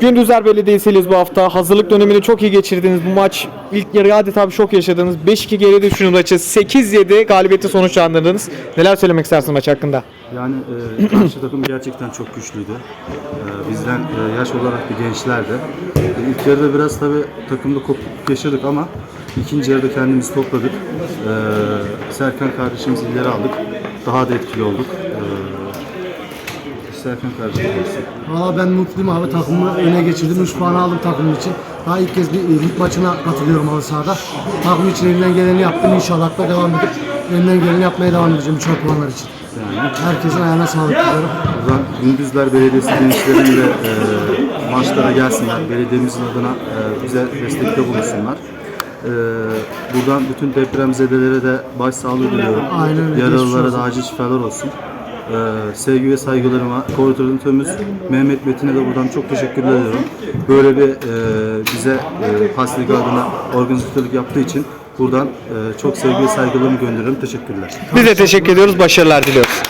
Gündüzler Belediyesi'liyiz bu hafta. Hazırlık dönemini çok iyi geçirdiniz. Bu maç ilk yarı adeta bir şok yaşadınız. 5-2 geri düşünün maçı. 8-7 galibiyeti sonuçlandırdınız. Neler söylemek istersiniz maç hakkında? Yani e, karşı takım gerçekten çok güçlüydü. E, bizden e, yaş olarak bir gençlerdi. E, ilk yarıda biraz tabii takımda kopukluk yaşadık ama ikinci yarıda kendimizi topladık. E, Serkan kardeşimizi ileri aldık. Daha da etkili olduk. E, Serkan kardeşim. Valla ben mutluyum abi takımı öne geçirdim. 3 puan aldım takımım için. Daha ilk kez bir lig maçına katılıyorum halı sahada. Takım için elimden geleni yaptım. İnşallah da devam edip elimden geleni yapmaya devam edeceğim 3 puanlar için. Yani Herkesin ayağına sağlık diliyorum. buradan Gündüzler Belediyesi gençlerin de e, maçlara gelsinler. Belediyemizin adına e, bize destekte bulunsunlar. E, buradan bütün depremzedelere de başsağlığı diliyorum. Aynen öyle, Yaralılara da acil şifalar olsun. E, sevgi ve saygılarıma koordinatörümüz Mehmet Metin'e de buradan çok teşekkür ediyorum. Böyle bir e, bize e, Pas Ligi adına organizatörlük yaptığı için buradan e, çok sevgi ve saygılarımı gönderiyorum. Teşekkürler. Biz de teşekkür ediyoruz. Başarılar diliyoruz.